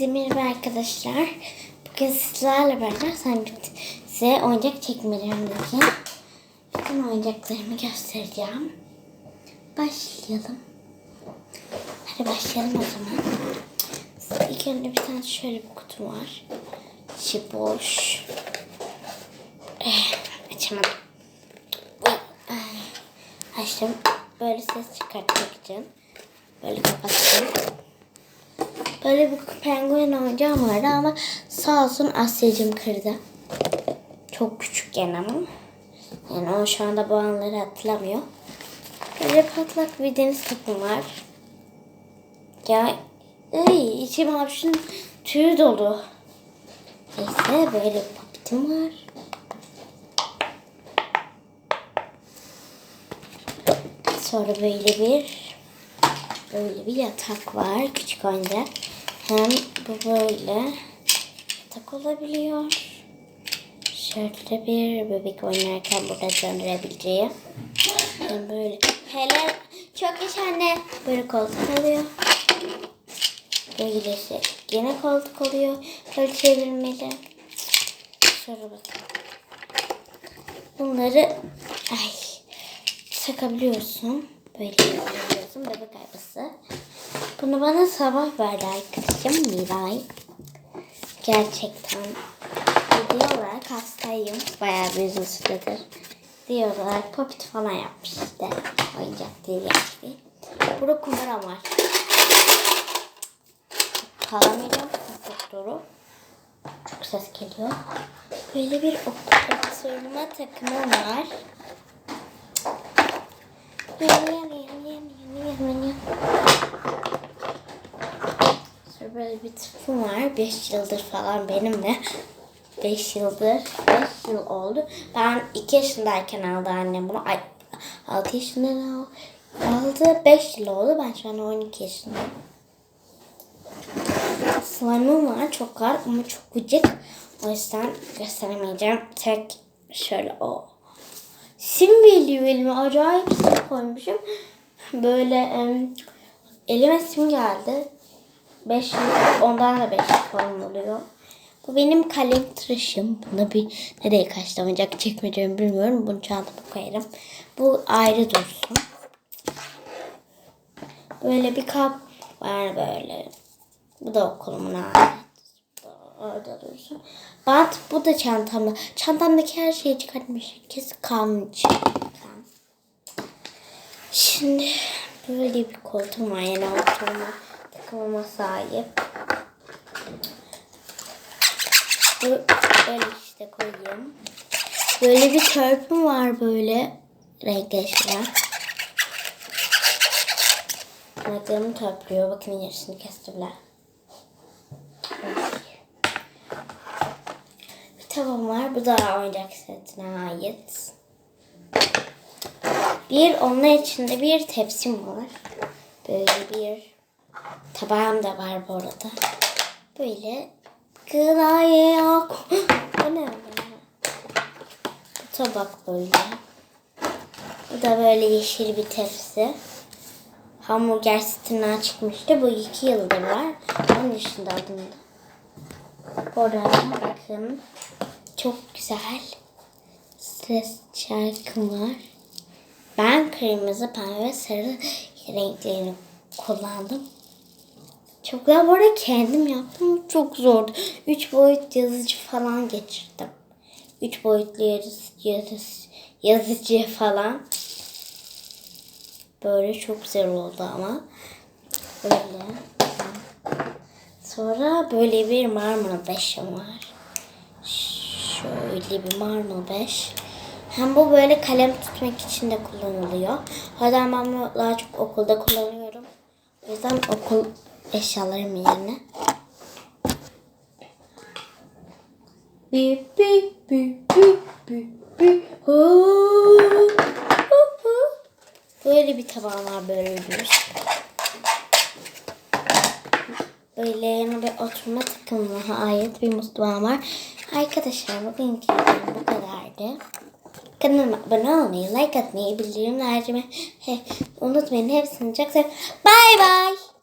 Merhaba arkadaşlar. Bugün sizlerle beraber size oyuncak çekmelerimdeki bütün oyuncaklarımı göstereceğim. Başlayalım. Hadi başlayalım o zaman. İlk önce bir tane şöyle bir kutu var. İçi boş. Eh, açamadım. Ay. Açtım. Böyle ses çıkartmak için. Böyle kapattım. Böyle bir penguen oyuncağım vardı ama sağ olsun Asya'cım kırdı. Çok küçükken ama. Yani o şu anda bu anları hatırlamıyor. Böyle patlak bir deniz topu var. Ya ıy, içim hapşın tüyü dolu. Neyse böyle bir var. Sonra böyle bir böyle bir yatak var. Küçük oyuncak. Hem bu böyle yatak olabiliyor. Şöyle bir bebek oynarken burada döndürebileceği. Hem böyle. Hele çok yaş anne. Böyle koltuk oluyor. Böyle şey. Yine koltuk oluyor. Böyle çevirmeli. Şöyle bakın. Bunları ay takabiliyorsun. Böyle yapabiliyorsun. Bebek arabası. Bunu bana sabah verdi arkadaşım Miray. Gerçekten. Hediye olarak hastayım. Bayağı bir uzun süredir. Olarak popit falan yapmış işte. Oyuncak değil yani. Burada kumaram var. Kalamıyorum. Doktoru. Çok ses geliyor. Böyle bir oturma takımı var. Sonra böyle bir tıpım var. 5 yıldır falan benimle. 5 yıldır. 5 yıl oldu. Ben 2 yaşındayken aldı annem bunu. Ay 6 yaşından al- aldı. 5 yıl oldu. Ben şu an 12 yaşındayım. Slime'ım var. Çok var ama çok gıcık. O yüzden gösteremeyeceğim. Tek şöyle o. Sim geliyor elime. Acayip koymuşum. Böyle em, elime sim geldi. 5 yıl, ondan da 5 yıl falan oluyor. Bu benim kalem tıraşım. Buna bir nereye kaçtı oyuncak çekmeyeceğimi bilmiyorum. Bunu çantama koyarım. Bu ayrı dursun. Böyle bir kap var böyle. Bu da okulumun ait. Orada dursun. Bant bu da çantamda. Çantamdaki her şeyi çıkartmış. Kesin kalmış. Şimdi böyle bir koltuğum var. Yani oturma takımıma sahip. Bu böyle işte koyayım. Böyle bir törpüm var böyle renkli eşyalar. Ayaklarımı törpülüyor. Bakın yarısını kesti bile. Bir tavam var. Bu da oyuncak setine ait. Bir onun içinde bir tepsim var. Böyle bir tabağım da var bu arada. Böyle gıdaya Bu ne böyle? Bu tabak böyle. Bu da böyle yeşil bir tepsi. Hamburger setinden çıkmıştı. Bu iki yıldır var. Onun dışında adında. Burada bakın. Çok güzel. Ses şarkım var. Ben kırmızı, pembe sarı renklerini kullandım. Güzel. Bu arada kendim yaptım. Çok zordu. Üç boyut yazıcı falan geçirdim. Üç boyutlu yazı, yazı, yazıcı falan. Böyle çok güzel oldu ama. Böyle. Sonra böyle bir marmara beşim var. Şöyle bir marmara beş. Hem bu böyle kalem tutmak için de kullanılıyor. Yüzden ben bunu daha çok okulda kullanıyorum. O yüzden okul eşyalarım yerine. Bip bip bip. Hu, hu, hu. Böyle bir tabağım var böyle bir. Böyle yana bir oturma takımına ait bir mutfağım var. Arkadaşlar bugünkü videom bu kadardı. Kanalıma abone olmayı, like atmayı, bildirimleri açmayı he, unutmayın. Hepsini çok seviyorum. Bye bye.